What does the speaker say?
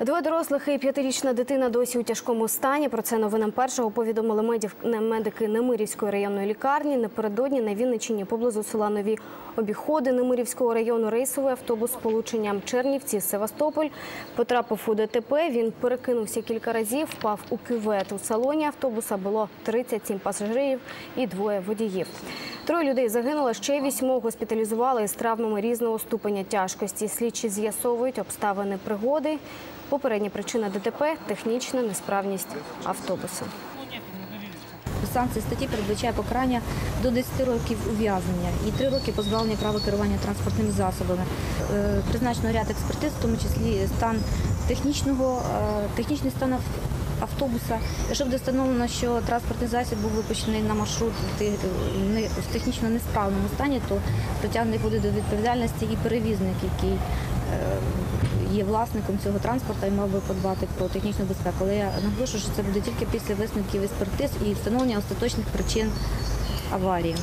Двоє дорослих і п'ятирічна дитина досі у тяжкому стані. Про це новинам першого повідомили медів- медики Немирівської районної лікарні. Напередодні на Вінниччині поблизу села Нові обіходи Немирівського району рейсовий автобус з полученням Чернівці Севастополь потрапив у ДТП. Він перекинувся кілька разів, впав у кювет. У салоні автобуса було 37 пасажирів і двоє водіїв. Троє людей загинуло, ще вісьмох госпіталізували з травмами різного ступеня тяжкості. Слідчі з'ясовують обставини пригоди. Попередня причина ДТП – технічна несправність автобуса. Санкції статті передбачає покарання до 10 років ув'язнення і 3 роки позбавлення права керування транспортними засобами. Е, Призначено ряд експертиз, в тому числі стан технічного, е, технічний стан автобуса. Якщо буде встановлено, що транспортний засіб був випущений на маршрут в технічно несправному стані, то притягнений буде до відповідальності і перевізник, який е, є власником цього транспорту і мав би подбати про технічну безпеку. Але я наголошую, що це буде тільки після висновків експертиз і встановлення остаточних причин аварії.